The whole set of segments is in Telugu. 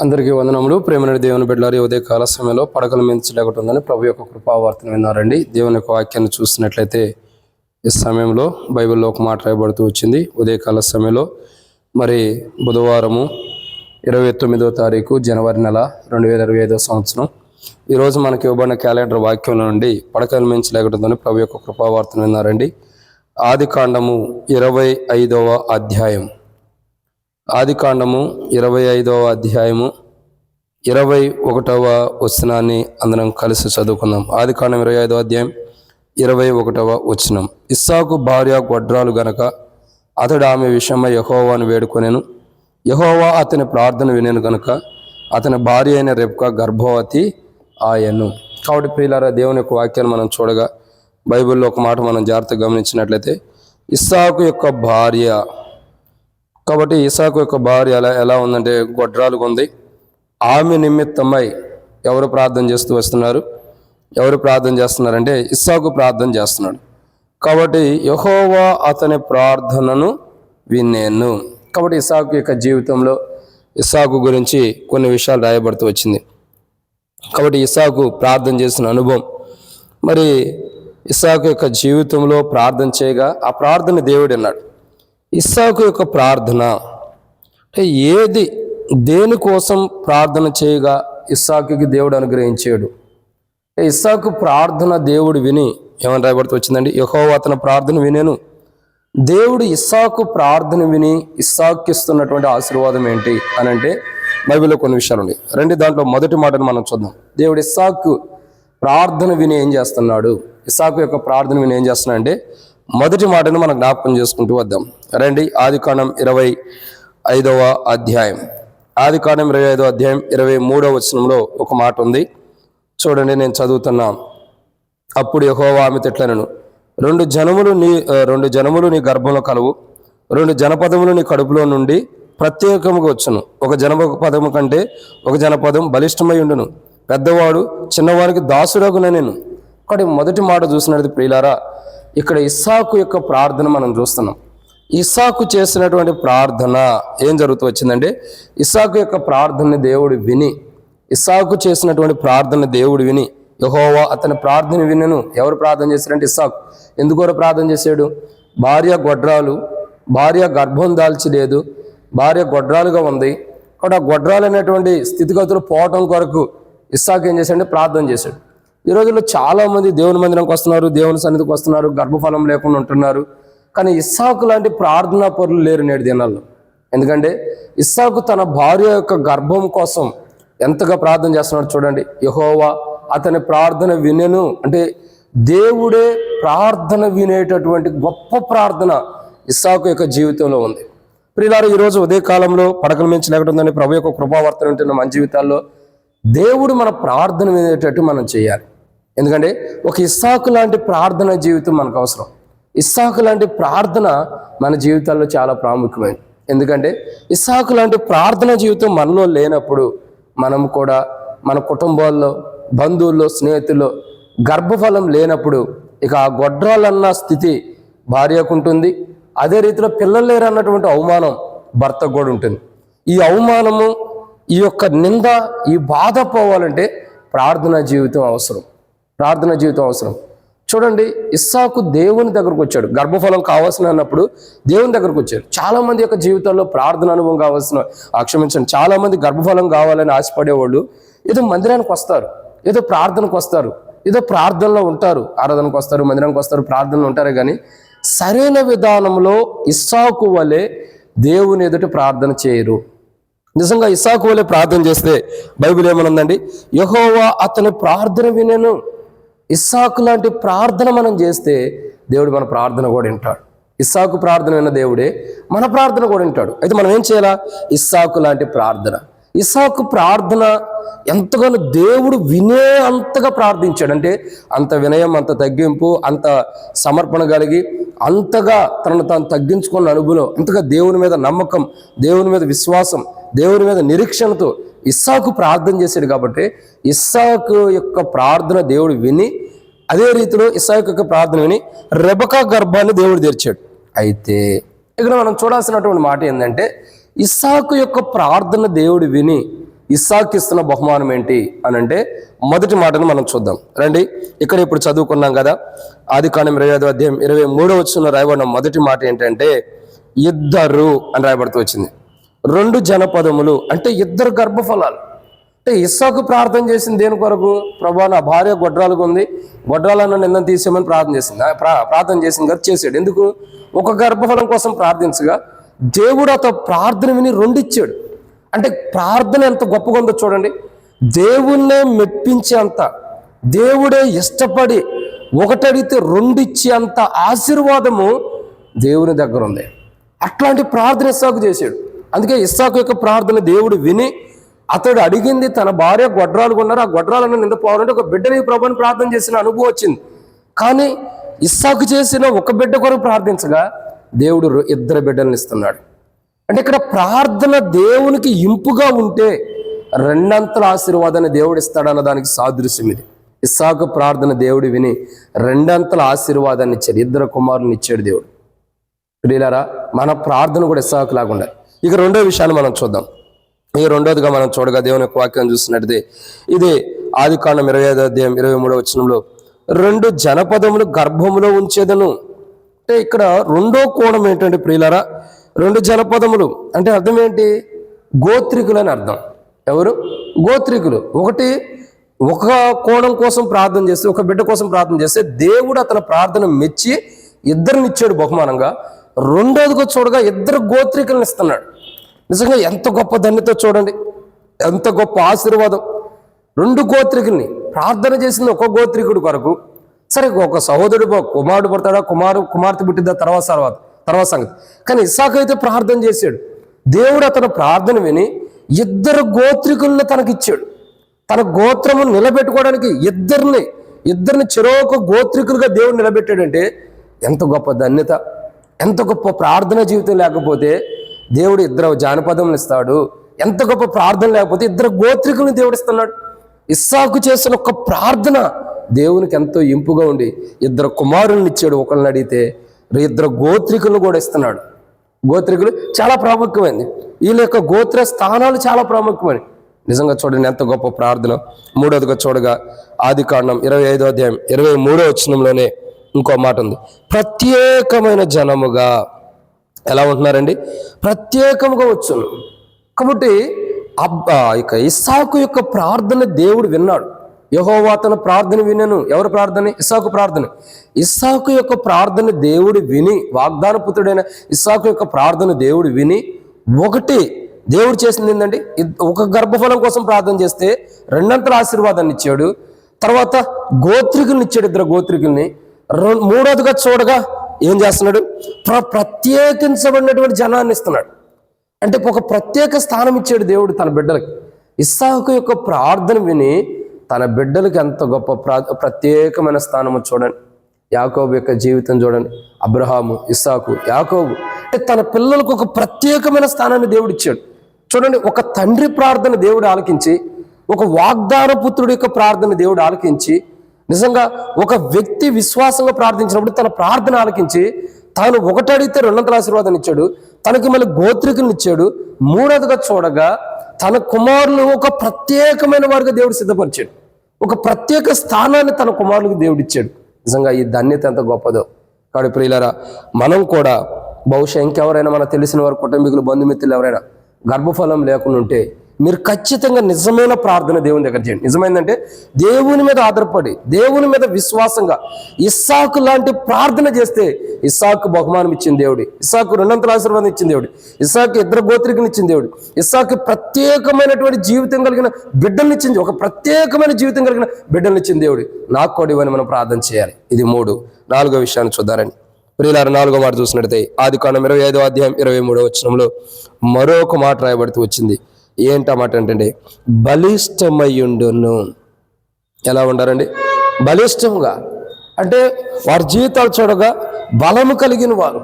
అందరికీ వందనములు. ప్రేమనుడి దేవుని బిడ్డలారి ఉదయ కాల సమయంలో పడకల మించలేకటి ఉందని ప్రభు యొక్క కృపావార్తను విన్నారండి. దేవుని యొక్క వాక్యాన్ని చూసినట్లయితే ఈ సమయంలో బైబిల్లో ఒక మాట రాయబడుతూ వచ్చింది. ఉదయకాల సమయంలో మరి బుధవారము ఇరవై తొమ్మిదో తారీఖు జనవరి నెల రెండు వేల ఇరవై ఐదో సంవత్సరం. ఈరోజు మనకి ఇవ్వబడిన క్యాలెండర్ వాక్యంలో నుండి పడకలు మించి ఉందని ప్రభు యొక్క కృపావార్తను విన్నారండి. ఆది కాండము ఇరవై ఐదవ అధ్యాయం. ఆదికాండము ఇరవై ఐదవ అధ్యాయము ఇరవై ఒకటవ వచనాన్ని అందరం కలిసి చదువుకుందాం. ఆదికాండం ఇరవై ఐదవ అధ్యాయం ఇరవై ఒకటవ వచనం. ఇస్సాకు భార్య గొడ్రాలు గనక అతడు ఆమె విషయమై యహోవాను వేడుకొనేను. యహోవా అతని ప్రార్థన వినేను గనుక అతని భార్య అయిన రెప్కా గర్భవతి ఆయను. కాబట్టి ప్రియులారా దేవుని యొక్క వాక్యాన్ని మనం చూడగా బైబిల్లో ఒక మాట మనం జాగ్రత్తగా గమనించినట్లయితే ఇస్సాకు యొక్క భార్య కాబట్టి ఇసాకు యొక్క భార్య ఎలా ఎలా ఉందంటే గొడ్రాలుగా ఉంది. ఆమె నిమిత్తమై ఎవరు ప్రార్థన చేస్తూ వస్తున్నారు? ఎవరు ప్రార్థన చేస్తున్నారంటే ఇస్సాకు ప్రార్థన చేస్తున్నాడు. కాబట్టి యహోవా అతని ప్రార్థనను వినేను. కాబట్టి ఇసాకు యొక్క జీవితంలో ఇసాకు గురించి కొన్ని విషయాలు రాయబడుతూ వచ్చింది. కాబట్టి ఇసాకు ప్రార్థన చేసిన అనుభవం. మరి ఇసాకు యొక్క జీవితంలో ప్రార్థన చేయగా ఆ ప్రార్థన దేవుడు అన్నాడు ఇస్సాకు యొక్క ప్రార్థన. అంటే ఏది దేనికోసం ప్రార్థన చేయగా ఇస్సాకుకి దేవుడు అనుగ్రహించాడు? ఇస్సాకు ప్రార్థన దేవుడు విని ఏమని రాయబడుతూ వచ్చిందండి? యహో అతని ప్రార్థన వినేను. దేవుడు ఇస్సాకు ప్రార్థన విని ఇస్సాకు ఇస్తున్నటువంటి ఆశీర్వాదం ఏంటి అని అంటే బైబిల్లో కొన్ని విషయాలు ఉన్నాయి. రండి దాంట్లో మొదటి మాటను మనం చూద్దాం. దేవుడు ఇస్సాకు ప్రార్థన విని ఏం చేస్తున్నాడు? ఇస్సాకు యొక్క ప్రార్థన విని ఏం చేస్తున్నాడు అంటే మొదటి మాటను మనం జ్ఞాపకం చేసుకుంటూ వద్దాం. రండి ఆదికాండం ఇరవై ఐదవ అధ్యాయం. ఆదికాండం ఇరవై ఐదవ అధ్యాయం ఇరవై మూడవ వచనంలో ఒక మాట ఉంది. చూడండి నేను చదువుతున్నా. అప్పుడు యహోవా ఆమె తిట్లనను రెండు జనములు నీ రెండు జనములు నీ గర్భంలో కలవు. రెండు జనపదములు నీ కడుపులో నుండి ప్రత్యేకముగా వచ్చును. ఒక జనపదము కంటే ఒక జనపదం బలిష్టమై ఉండును. పెద్దవాడు చిన్నవాడికి దాసుడగున నేను ఒకటి మొదటి మాట చూసినది ప్రియులారా ఇక్కడ ఇస్సాకు యొక్క ప్రార్థన మనం చూస్తున్నాం. ఇస్సాకు చేసినటువంటి ప్రార్థన ఏం జరుగుతూ వచ్చిందంటే ఇస్సాకు యొక్క ప్రార్థన దేవుడు విని ఇస్సాకు చేసినటువంటి ప్రార్థన దేవుడు విని యహోవా అతని ప్రార్థన వినను. ఎవరు ప్రార్థన చేశారంటే ఇస్సాకు. ఎందుకోరు ప్రార్థన చేశాడు? భార్య గొడ్రాలు భార్య గర్భం దాల్చలేదు భార్య గొడ్రాలుగా ఉంది. కాబట్టి ఆ గొడ్రాలు అనేటువంటి స్థితిగతులు పోవటం కొరకు ఇస్సాకు ఏం చేశాడంటే ప్రార్థన చేశాడు. ఈ రోజుల్లో చాలా మంది దేవుని మందిరంకి వస్తున్నారు దేవుని సన్నిధికి వస్తున్నారు గర్భఫలం లేకుండా ఉంటున్నారు. కానీ ఇస్సాకు లాంటి ప్రార్థనా పరులు లేరు నేడు దినాల్లో. ఎందుకంటే ఇస్సాకు తన భార్య యొక్క గర్భం కోసం ఎంతగా ప్రార్థన చేస్తున్నాడు చూడండి. యహోవా అతని ప్రార్థన వినెను. అంటే దేవుడే ప్రార్థన వినేటటువంటి గొప్ప ప్రార్థన ఇస్సాకు యొక్క జీవితంలో ఉంది. ప్రియులారు ఈరోజు ఉదయ కాలంలో పడకల మించి లేకుంటుందని ప్రభు యొక్క కృపావర్తన ఉంటున్న మన జీవితాల్లో దేవుడు మన ప్రార్థన వినేటట్టు మనం చేయాలి. ఎందుకంటే ఒక ఇస్సాకు లాంటి ప్రార్థన జీవితం మనకు అవసరం. ఇస్సాకు లాంటి ప్రార్థన మన జీవితాల్లో చాలా ప్రాముఖ్యమైనది. ఎందుకంటే ఇస్సాకు లాంటి ప్రార్థన జీవితం మనలో లేనప్పుడు మనం కూడా మన కుటుంబాల్లో బంధువుల్లో స్నేహితుల్లో గర్భఫలం లేనప్పుడు ఇక ఆ గొడ్రాలన్న స్థితి భార్యకు ఉంటుంది. అదే రీతిలో పిల్లలు లేరు అన్నటువంటి అవమానం భర్తకు కూడా ఉంటుంది. ఈ అవమానము ఈ యొక్క నింద ఈ బాధ పోవాలంటే ప్రార్థనా జీవితం అవసరం. ప్రార్థన జీవితం అవసరం. చూడండి ఇస్సాకు దేవుని దగ్గరకు వచ్చాడు. గర్భఫలం కావాల్సిన అన్నప్పుడు దేవుని దగ్గరకు వచ్చాడు. చాలా మంది యొక్క జీవితాల్లో ప్రార్థన అనుభవం కావాల్సిన క్షమించండి చాలా మంది గర్భఫలం కావాలని ఆశపడేవాళ్ళు ఏదో మందిరానికి వస్తారు ఏదో ప్రార్థనకు వస్తారు ఏదో ప్రార్థనలో ఉంటారు ఆరాధనకు వస్తారు మందిరానికి వస్తారు ప్రార్థనలో ఉంటారే కానీ సరైన విధానంలో ఇస్సాకు వలె దేవుని ఎదుట ప్రార్థన చేయరు. నిజంగా ఇసాకు వలె ప్రార్థన చేస్తే బైబిల్ ఏమనుందండి? యహోవా అతని ప్రార్థన వినెను. ఇస్సాకు లాంటి ప్రార్థన మనం చేస్తే దేవుడు మన ప్రార్థన కూడా వింటాడు. ఇస్సాకు ప్రార్థన దేవుడే మన ప్రార్థన కూడా వింటాడు. అయితే మనం ఏం చేయాలా? ఇస్సాకు లాంటి ప్రార్థన. ఇస్సాకు ప్రార్థన ఎంతగానో దేవుడు వినే అంతగా ప్రార్థించాడు. అంటే అంత వినయం అంత తగ్గింపు అంత సమర్పణ కలిగి అంతగా తనను తాను తగ్గించుకున్న అనుభవం అంతగా దేవుని మీద నమ్మకం దేవుని మీద విశ్వాసం దేవుని మీద నిరీక్షణతో ఇస్సాకు ప్రార్థన చేశాడు కాబట్టి ఇస్సాకు యొక్క ప్రార్థన దేవుడు విని అదే రీతిలో ఇస్సాకు యొక్క ప్రార్థన విని రెబకా గర్భాన్ని దేవుడు తెరిచాడు. అయితే ఇక్కడ మనం చూడాల్సినటువంటి మాట ఏంటంటే ఇస్సాకు యొక్క ప్రార్థన దేవుడు విని ఇస్సాకు ఇస్తున్న బహుమానం ఏంటి అని అంటే మొదటి మాటను మనం చూద్దాం. రండి ఇక్కడ ఇప్పుడు చదువుకున్నాం కదా. ఆది కాలం ఇరవై ఐదో అధ్యాయం ఇరవై మూడో వచ్చిన రాయబడిన మొదటి మాట ఏంటంటే ఇద్దరు అని రాయబడుతూ వచ్చింది. రెండు జనపదములు అంటే ఇద్దరు గర్భఫలాలు. అంటే ఇస్సాకు ప్రార్థన చేసింది దేని కొరకు? ప్రభా నా భార్య గొడ్రాలుగా ఉంది. గొడ్రాలను నిన్న తీసేయమని ప్రార్థన చేసింది. ప్రార్థన చేసింది కదా చేసాడు. ఎందుకు? ఒక గర్భఫలం కోసం ప్రార్థించగా దేవుడు అతను ప్రార్థన విని రెండు ఇచ్చాడు. అంటే ప్రార్థన ఎంత గొప్పగా ఉందో చూడండి. దేవుణ్ణే మెప్పించే అంత దేవుడే ఇష్టపడి ఒకటడిగితే రెండు ఇచ్చే అంత ఆశీర్వాదము దేవుని దగ్గర ఉంది. అట్లాంటి ప్రార్థన ఇస్సాకు చేశాడు. అందుకే ఇస్సాకు యొక్క ప్రార్థన దేవుడు విని అతడు అడిగింది తన భార్య గొడ్రాలు కొన్నారు. ఆ గొడ్రాలను నిందపోవాలంటే ఒక బిడ్డని ప్రభుని ప్రార్థన చేసిన అనుభవం వచ్చింది. కానీ ఇస్సాకు చేసిన ఒక బిడ్డ కొరకు ప్రార్థించగా దేవుడు ఇద్దరు బిడ్డలను ఇస్తున్నాడు. అంటే ఇక్కడ ప్రార్థన దేవునికి ఇంపుగా ఉంటే రెండంతల ఆశీర్వాదాన్ని దేవుడు ఇస్తాడన్న దానికి సాదృశ్యం ఇది. ఇస్సాకు ప్రార్థన దేవుడు విని రెండంతల ఆశీర్వాదాన్ని ఇచ్చాడు. ఇద్దరు కుమారుని ఇచ్చాడు దేవుడు. ప్రియులారా మన ప్రార్థన కూడా ఇస్సాకు లాగా ఇక రెండో విషయాన్ని మనం చూద్దాం. ఇక రెండోదిగా మనం చూడగా దేవుని యొక్క వాక్యం చూసినట్టు ఇది ఆది కాండం ఇరవై ఐదో అధ్యాయం ఇరవై మూడో వచనంలో రెండు జనపదములు గర్భములో ఉంచేదను. అంటే ఇక్కడ రెండో కోణం ఏంటంటే ప్రియులరా రెండు జనపదములు అంటే అర్థం ఏంటి? గోత్రికులు అని అర్థం. ఎవరు? గోత్రికులు. ఒకటి ఒక కోణం కోసం ప్రార్థన చేస్తే ఒక బిడ్డ కోసం ప్రార్థన చేస్తే దేవుడు అతని ప్రార్థన మెచ్చి ఇద్దరినిచ్చాడు బహుమానంగా. రెండోదిగా చూడగా ఇద్దరు గోత్రికలను ఇస్తున్నాడు. నిజంగా ఎంత గొప్ప ధన్యత చూడండి. ఎంత గొప్ప ఆశీర్వాదం. రెండు గోత్రికుల్ని ప్రార్థన చేసింది ఒక గోత్రికుడు కొరకు. సరే ఒక సహోదరుడు ఒక కుమారుడు పుడతాడా? కుమారు కుమార్తె పుట్టిద్దా? తర్వాత తర్వాత తర్వాత సంగతి. కానీ ఇసాకు అయితే ప్రార్థన చేశాడు. దేవుడు అతను ప్రార్థన విని ఇద్దరు గోత్రికులను తనకిచ్చాడు. తన గోత్రము నిలబెట్టుకోవడానికి ఇద్దరిని ఇద్దరిని చెరోక గోత్రికులుగా దేవుడు నిలబెట్టాడంటే ఎంత గొప్ప ధన్యత. ఎంత గొప్ప ప్రార్థన జీవితం లేకపోతే దేవుడు ఇద్దరు జానపదములు ఇస్తాడు. ఎంత గొప్ప ప్రార్థన లేకపోతే ఇద్దరు గోత్రికులను దేవుడు ఇస్తున్నాడు. ఇస్సాకు చేసిన ఒక ప్రార్థన దేవునికి ఎంతో ఇంపుగా ఉండి ఇద్దరు కుమారులను ఇచ్చాడు ఒకళ్ళని అడిగితే ఇద్దరు గోత్రికులను కూడా ఇస్తున్నాడు. గోత్రికులు చాలా ప్రాముఖ్యమైనది వీళ్ళ యొక్క గోత్ర స్థానాలు చాలా ప్రాముఖ్యమైనవి. నిజంగా చూడండి ఎంత గొప్ప ప్రార్థన. మూడోదిగా చూడగా ఆది కాండం ఇరవై ఐదో అధ్యాయం ఇరవై మూడో వచ్చినంలోనే ఇంకో మాట ఉంది. ప్రత్యేకమైన జనముగా ఎలా ఉంటున్నారండి? ప్రత్యేకముగా వచ్చును. కాబట్టి అబ్బా ఇక ఇస్సాకు యొక్క ప్రార్థన దేవుడు విన్నాడు. యహోవా తన ప్రార్థన వినను. ఎవరు ప్రార్థన? ఇస్సాకు ప్రార్థన. ఇస్సాకు యొక్క ప్రార్థన దేవుడు విని వాగ్దాన పుత్రుడైన ఇస్సాకు యొక్క ప్రార్థన దేవుడు విని ఒకటి దేవుడు చేసింది ఏంటండి ఒక గర్భఫలం కోసం ప్రార్థన చేస్తే రెండంతల ఆశీర్వాదాన్ని ఇచ్చాడు. తర్వాత గోత్రికుల్ని ఇచ్చాడు ఇద్దరు గోత్రికుల్ని. మూడోదిగా చూడగా ఏం చేస్తున్నాడు? ప్ర- ప్రత్యేకించబడినటువంటి జనాన్ని ఇస్తున్నాడు. అంటే ఒక ప్రత్యేక స్థానం ఇచ్చాడు దేవుడు తన బిడ్డలకి. ఇస్సాకు యొక్క ప్రార్థన విని తన బిడ్డలకు ఎంత గొప్ప ప్రత్యేకమైన స్థానము చూడండి. యాకోబు యొక్క జీవితం చూడండి. అబ్రహాము ఇస్సాకు యాకోబు. అంటే తన పిల్లలకు ఒక ప్రత్యేకమైన స్థానాన్ని దేవుడు ఇచ్చాడు. చూడండి ఒక తండ్రి ప్రార్థన దేవుడు ఆలకించి ఒక వాగ్దాన పుత్రుడి యొక్క ప్రార్థన దేవుడు ఆలకించి నిజంగా ఒక వ్యక్తి విశ్వాసంగా ప్రార్థించినప్పుడు తన ప్రార్థన ఆలకించి తాను ఒకటి అడిగితే రెండంతల ఆశీర్వాదాన్ని ఇచ్చాడు తనకి మళ్ళీ గోత్రికులను ఇచ్చాడు మూడవదిగా చూడగా తన కుమారులు ఒక ప్రత్యేకమైన వారిగా దేవుడు సిద్ధపరిచాడు. ఒక ప్రత్యేక స్థానాన్ని తన కుమారులకు దేవుడు ఇచ్చాడు. నిజంగా ఈ ధన్యత ఎంత గొప్పదో. కాడు ప్రియులరా మనం కూడా బహుశా ఇంకెవరైనా మన తెలిసిన వారి కుటుంబీకులు బంధుమిత్రులు ఎవరైనా గర్భఫలం లేకుండా ఉంటే మీరు ఖచ్చితంగా నిజమైన ప్రార్థన దేవుని దగ్గర చేయండి. నిజమైందంటే దేవుని మీద ఆధారపడి దేవుని మీద విశ్వాసంగా ఇస్సాకు లాంటి ప్రార్థన చేస్తే ఇస్సాకు బహుమానం ఇచ్చింది దేవుడు. ఇస్సాకు రెండంతల ఆశీర్వాదం ఇచ్చింది దేవుడు. ఇస్సాకు ఇద్దరు గోత్రికని ఇచ్చింది దేవుడు. ఇస్సాకు ప్రత్యేకమైనటువంటి జీవితం కలిగిన బిడ్డల్ని ఇచ్చింది ఒక ప్రత్యేకమైన జీవితం కలిగిన బిడ్డల్ని ఇచ్చింది దేవుడు. నాకు కూడా ఇవన్నీ మనం ప్రార్థన చేయాలి. ఇది మూడు. నాలుగో విషయాన్ని చూద్దారండి. ప్రియులారు నాలుగో మాట చూసినట్టయితే ఆది కాండం ఇరవై ఐదో అధ్యాయం ఇరవై మూడో వచనంలో మరొక మాట రాయబడుతూ వచ్చింది. ఏంటా అంటే బలిష్టమయ్యుండును. ఎలా ఉండారండి? బలిష్టముగా. అంటే వారి జీవితాలు చూడగా బలము కలిగిన వారు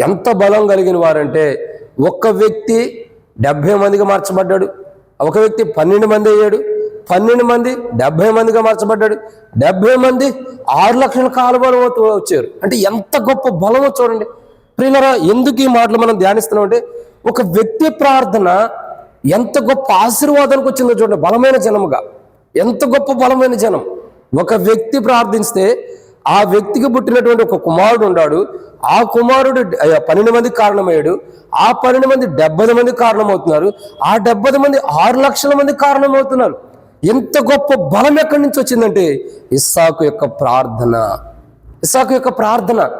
ఎంత బలం కలిగిన వారంటే ఒక్క వ్యక్తి డెబ్భై మందిగా మార్చబడ్డాడు. ఒక వ్యక్తి పన్నెండు మంది అయ్యాడు. పన్నెండు మంది డెబ్భై మందిగా మార్చబడ్డాడు. డెబ్భై మంది ఆరు లక్షల కాలువలు వచ్చారు. అంటే ఎంత గొప్ప బలమో చూడండి. ప్రియులరా ఎందుకు ఈ మాటలు మనం ధ్యానిస్తున్నాం అంటే ఒక వ్యక్తి ప్రార్థన ఎంత గొప్ప ఆశీర్వాదానికి వచ్చిందో చూడండి బలమైన జనముగా. ఎంత గొప్ప బలమైన జనం. ఒక వ్యక్తి ప్రార్థిస్తే ఆ వ్యక్తికి పుట్టినటువంటి ఒక కుమారుడు ఉన్నాడు. ఆ కుమారుడు పన్నెండు మందికి కారణమయ్యాడు. ఆ పన్నెండు మంది డెబ్బై మంది కారణమవుతున్నారు. ఆ డెబ్బై మంది ఆరు లక్షల మంది కారణమవుతున్నారు. ఎంత గొప్ప బలం ఎక్కడి నుంచి వచ్చిందంటే ఇస్సాకు యొక్క ప్రార్థన. ఇస్సాకు యొక్క ప్రార్థన.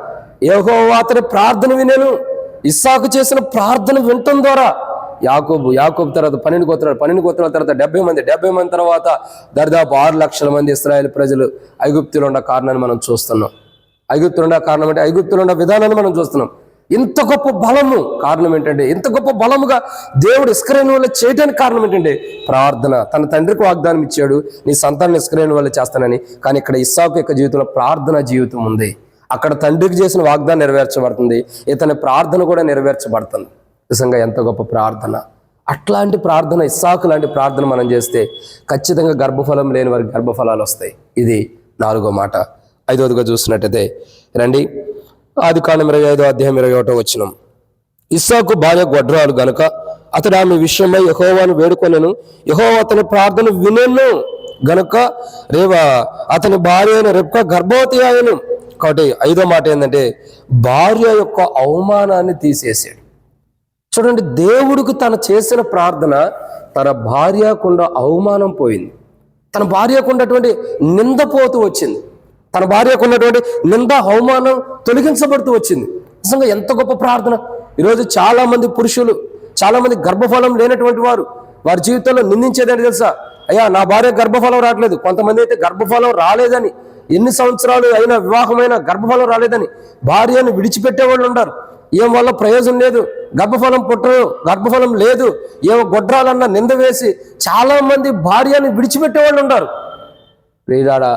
ఏహో అతని ప్రార్థన వినేను. ఇస్సాకు చేసిన ప్రార్థన వినటం ద్వారా యాకోబు యాకోబు తర్వాత పన్నెండు గోత్రాలు పన్నెండు గోత్రాల తర్వాత డెబ్బై మంది డెబ్బై మంది తర్వాత దాదాపు ఆరు లక్షల మంది ఇస్రాయేల్ ప్రజలు ఐగుప్తులు ఉన్న కారణాన్ని మనం చూస్తున్నాం. ఐగుప్తులు ఉన్న కారణం అంటే ఐగుప్తులు ఉన్న విధానాన్ని మనం చూస్తున్నాం. ఇంత గొప్ప బలము కారణం ఏంటంటే ఇంత గొప్ప బలముగా దేవుడు ఇస్కరేణి వల్ల చేయడానికి కారణం ఏంటంటే ప్రార్థన. తన తండ్రికి వాగ్దానం ఇచ్చాడు నీ సంతానం ఇస్కరేణి వల్ల చేస్తానని. కానీ ఇక్కడ ఇస్సాకు యొక్క జీవితంలో ప్రార్థన జీవితం ఉంది. అక్కడ తండ్రికి చేసిన వాగ్దానం నెరవేర్చబడుతుంది. ఇతని ప్రార్థన కూడా నెరవేర్చబడుతుంది. నిజంగా ఎంత గొప్ప ప్రార్థన. అట్లాంటి ప్రార్థన ఇస్సాకు లాంటి ప్రార్థన మనం చేస్తే ఖచ్చితంగా గర్భఫలం లేని వారికి గర్భఫలాలు వస్తాయి. ఇది నాలుగో మాట. ఐదవదిగా చూసినట్టయితే రండి. ఆది కాండం ఇరవై ఐదో అధ్యాయం ఇరవై ఒకటో వచ్చినం ఇస్సాకు భార్య గొడ్రాలు గనుక అతడు ఆమె విషయమై యహోవాను వేడుకొనెను. యహోవా అతని ప్రార్థన వినను. గనుక రేవా అతని భార్య అయిన రెప్క గర్భవతి ఆయను కాబట్టి ఐదో మాట ఏంటంటే భార్య యొక్క అవమానాన్ని తీసేసాడు. చూడండి దేవుడికి తను చేసిన ప్రార్థన తన భార్యకుండా అవమానం పోయింది. తన భార్యకు ఉన్నటువంటి నింద పోతూ వచ్చింది. తన భార్యకు ఉన్నటువంటి నింద అవమానం తొలగించబడుతూ వచ్చింది. నిజంగా ఎంత గొప్ప ప్రార్థన. ఈరోజు చాలామంది పురుషులు చాలామంది గర్భఫలం లేనటువంటి వారు వారి జీవితంలో నిందించేదని తెలుసా? అయ్యా నా భార్య గర్భఫలం రావట్లేదు. కొంతమంది అయితే గర్భఫలం రాలేదని ఎన్ని సంవత్సరాలు అయినా వివాహమైన గర్భఫలం రాలేదని భార్యను విడిచిపెట్టే వాళ్ళు ఉన్నారు. ఏం వల్ల ప్రయోజనం లేదు? గర్భఫలం పుట్టరు గర్భఫలం లేదు. ఏమో గొడ్రాలన్న నింద వేసి చాలామంది భార్యను విడిచిపెట్టే వాళ్ళు ఉన్నారు. ప్రియురాడా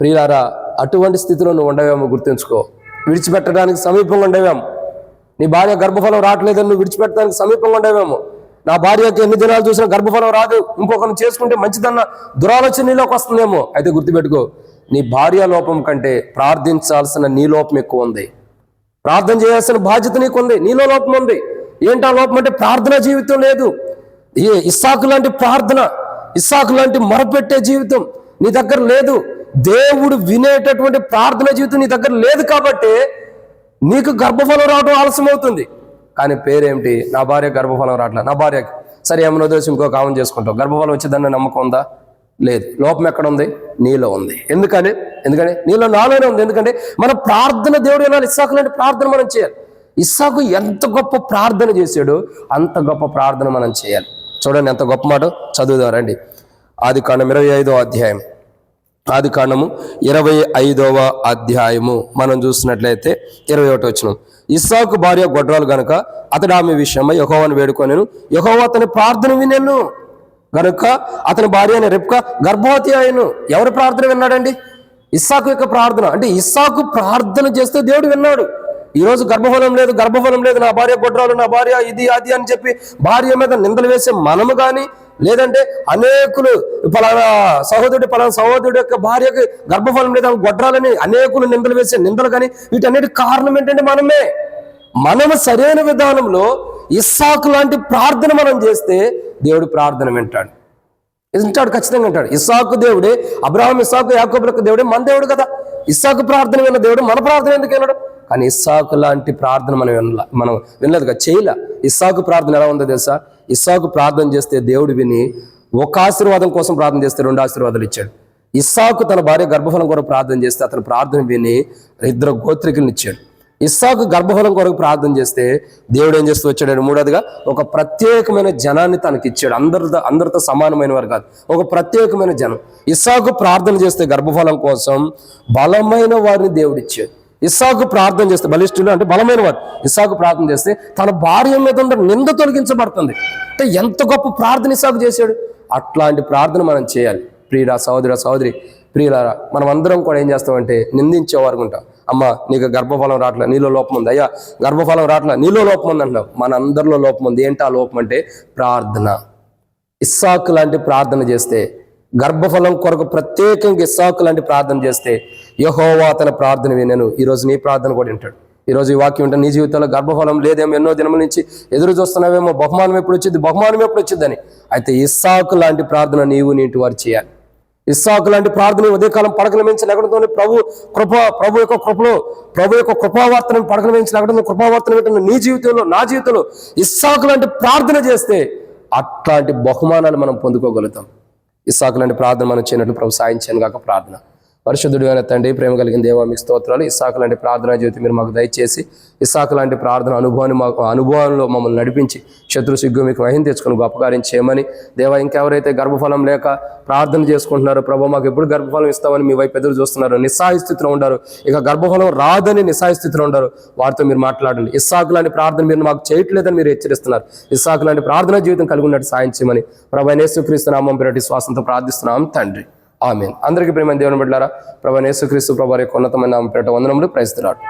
ప్రియులారా అటువంటి స్థితిలో నువ్వు ఉండవేమో గుర్తుంచుకో. విడిచిపెట్టడానికి సమీపంగా ఉండేవేమో. నీ భార్య గర్భఫలం రావట్లేదని నువ్వు విడిచిపెట్టడానికి సమీపంగా ఉండేవేమో. నా భార్యకి ఎన్ని దినాలు చూసినా గర్భఫలం రాదు. ఇంకొకరిని చేసుకుంటే మంచిదన్న దురాలోచన నీలోకి వస్తుందేమో. అయితే గుర్తుపెట్టుకో నీ భార్య లోపం కంటే ప్రార్థించాల్సిన నీ లోపం ఎక్కువ ఉంది. ప్రార్థన చేయాల్సిన బాధ్యత నీకు ఉంది నీలో లోపం ఉంది. ఏంటా లోపం అంటే ప్రార్థన జీవితం లేదు. ఈ ఇస్సాకు లాంటి ప్రార్థన ఇస్సాకు లాంటి మొరపెట్టే జీవితం నీ దగ్గర లేదు. దేవుడు వినేటటువంటి ప్రార్థన జీవితం నీ దగ్గర లేదు కాబట్టి నీకు గర్భఫలం రావడం ఆలస్యం అవుతుంది కానీ పేరేమిటి? నా భార్య గర్భఫలం రావట్లే? నా భార్యకి. సరే ఏమన్నా వదిలేసి ఇంకో కావం చేసుకుంటావు గర్భఫలం వచ్చేదన్న నమ్మకం ఉందా? లేదు. లోపం ఎక్కడ ఉంది? నీలో ఉంది. ఎందుకని? ఎందుకంటే నీలో నాలోనే ఉంది. ఎందుకంటే మన ప్రార్థన దేవుడు వినాలి ఇస్సాకు లాంటి ప్రార్థన మనం చేయాలి. ఇస్సాకు ఎంత గొప్ప ప్రార్థన చేశాడో అంత గొప్ప ప్రార్థన మనం చేయాలి. చూడండి ఎంత గొప్ప మాట చదువుదారండి ఆది కాండం ఇరవై ఐదో అధ్యాయం. ఆది కాండము ఇరవై ఐదవ అధ్యాయము. మనం చూసినట్లయితే ఇరవై ఒకటి వచ్చిన ఇస్సాకు భార్య గొడ్రాలు గనక అతడు ఆమె విషయమై యహోవాను వేడుకొనేను. యహోవా అతని ప్రార్థన వినేను. గనుక అతని భార్య అయిన రిప్క గర్భవతి అయ్యను. ఎవరి ప్రార్థన విన్నాడండి? ఇస్సాకు యొక్క ప్రార్థన. అంటే ఇస్సాకు ప్రార్థన చేస్తే దేవుడు విన్నాడు. ఈరోజు గర్భఫలం లేదు గర్భఫలం లేదు నా భార్య గొడ్రాలు నా భార్య ఇది అది అని చెప్పి భార్య మీద నిందలు వేసే మనము కానీ లేదంటే అనేకులు పలానా సహోదరుడు పలానా సహోదరుడు యొక్క భార్యకి గర్భఫలం లేదు ఆమె గొడ్రాలని అనేకులు నిందలు వేసే నిందలు కానీ వీటన్నిటి కారణం ఏంటంటే మనమే? మనము సరైన విధానంలో ఇస్సాకు లాంటి ప్రార్థన మనం చేస్తే దేవుడు ప్రార్థన వింటాడు. వింటాడు ఖచ్చితంగా వింటాడు. ఇస్సాకు దేవుడే అబ్రాహం ఇస్సాకు యాకోబులకు దేవుడే మన దేవుడు కదా. ఇస్సాకు ప్రార్థన విన్న దేవుడు మన ప్రార్థన ఎందుకు వినడు? కానీ ఇస్సాకు లాంటి ప్రార్థన మనం వినల మనం వినలేదు కదా చేయలే. ఇస్సాకు ప్రార్థన ఎలా ఉందో తెలుసా? ఇస్సాకు ప్రార్థన చేస్తే దేవుడు విని ఒక ఆశీర్వాదం కోసం ప్రార్థన చేస్తే రెండు ఆశీర్వాదాలు ఇచ్చాడు. ఇస్సాకు తన భార్య గర్భఫలం కూడా ప్రార్థన చేస్తే అతను ప్రార్థన విని ఇద్దరు గోత్రికులను ఇచ్చాడు. ఇస్సాకు గర్భఫలం కొరకు ప్రార్థన చేస్తే దేవుడు ఏం చేస్తూ వచ్చాడు మూడోదిగా ఒక ప్రత్యేకమైన జనాన్ని తనకి ఇచ్చాడు. అందరితో అందరితో సమానమైన వారు కాదు. ఒక ప్రత్యేకమైన జనం. ఇస్సాకు ప్రార్థన చేస్తే గర్భఫలం కోసం బలమైన వారిని దేవుడు ఇచ్చాడు. ఇస్సాకు ప్రార్థన చేస్తే బలిష్ఠులు అంటే బలమైన వారు. ఇస్సాకు ప్రార్థన చేస్తే తన భార్య మీద ఉన్న నింద తొలగించబడుతుంది. అంటే ఎంత గొప్ప ప్రార్థన ఇస్సాకు చేశాడు? అట్లాంటి ప్రార్థన మనం చేయాలి. ప్రియురా సహోదర సహోదరి ప్రియులారా మనం అందరం కూడా ఏం చేస్తామంటే నిందించేవారు ఉంటాం. అమ్మ నీకు గర్భఫలం రావట్లే నీలో లోపం ఉంది. అయ్యా గర్భఫలం రావట్లే నీలో లోపం ఉంది అంటున్నావు. మన అందరిలో లోపం ఉంది. ఏంటి ఆ లోపం అంటే ప్రార్థన. ఇస్సాకు లాంటి ప్రార్థన చేస్తే గర్భఫలం కొరకు ప్రత్యేకంగా ఇస్సాకు లాంటి ప్రార్థన చేస్తే యహోవా అతని ప్రార్థన వినను. ఈరోజు నీ ప్రార్థన కూడా వింటాడు. ఈరోజు ఈ వాక్యం ఉంటే నీ జీవితంలో గర్భఫలం లేదేమో ఎన్నో దినముల నుంచి ఎదురు చూస్తున్నావేమో బహుమానం ఎప్పుడు వచ్చింది బహుమానం ఎప్పుడు వచ్చిందని. అయితే ఇస్సాకు లాంటి ప్రార్థన నీవు నీటి వారు చేయాలి. ఇస్సాకు లాంటి ప్రార్థన ఉదయకాలం పడకల మించి లెగడంతోనే ప్రభు కృప ప్రభు యొక్క కృపలో ప్రభు యొక్క కృపావర్తనం పడకల మించి లేకడంతో కృపావర్తనం పెట్టిన నీ జీవితంలో నా జీవితంలో ఇస్సాకు లాంటి ప్రార్థన చేస్తే అట్లాంటి బహుమానాలు మనం పొందుకోగలుగుతాం. ఇస్సాకు లాంటి ప్రార్థన మనం చేయనట్లు ప్రభు సాయం చేయను కాక ప్రార్థన. పరిశుద్ధుడు అయిన తండ్రి ప్రేమ కలిగిన దేవ మీకు స్తోత్రాలు. ఇస్సాకు లాంటి ప్రార్థన జీవితం మీరు మాకు దయచేసి ఇస్సాకు లాంటి ప్రార్థన అనుభవాన్ని మాకు అనుభవంలో మమ్మల్ని నడిపించి శత్రు సిగ్గు మీకు మహిం తెచ్చుకుని గొప్పకార్యం చేయమని. దేవా ఇంకెవరైతే గర్భఫలం లేక ప్రార్థన చేసుకుంటున్నారో ప్రభు మాకు ఎప్పుడు గర్భఫలం ఇస్తామని మీ వైపు ఎదురు చూస్తున్నారు. నిస్సాయ స్థితిలో ఉండారు. ఇక గర్భఫలం రాదని నిస్సాయ స్థితిలో ఉండరు. వారితో మీరు మాట్లాడండి. ఇస్సాకు లాంటి ప్రార్థన మీరు మాకు చేయట్లేదని మీరు హెచ్చరిస్తున్నారు. ఇస్సాకు లాంటి ప్రార్థన జీవితం కలిగి ఉన్నట్టు సాయం చేయమని ప్రభు యేసుక్రీస్తు నామం పేరటి శ్వాసంతో ప్రార్థిస్తున్నాం తండ్రి. ఆమె అందరికీ ప్రేమ దేవుని బిడ్డారా ప్రభా యేసుక్రీస్తు ప్రభారి యొక్క ఉన్నతమైన ఆమె పేట వందనములు. ప్రయత్నిస్తున్నాడు